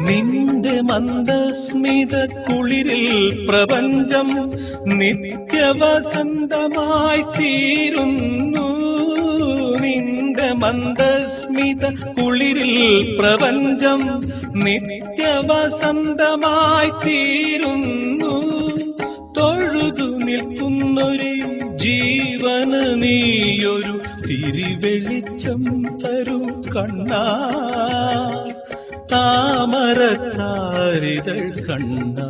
നിന്റെ മന്ദസ്മിത കുളിരിൽ പ്രപഞ്ചം നിത്യവസന്തമായി തീരുന്നു. നിന്റെ മന്ദസ്മിത കുളിരിൽ പ്രപഞ്ചം നിത്യവസന്തമായി തീരുന്നു. തൊഴുതു നിൽക്കുന്നൊരു ജീവന നീയൊരു തിരിവെളിച്ചം തരൂ കണ്ണാ. താമരക്കാരിതൾ കണ്ണാ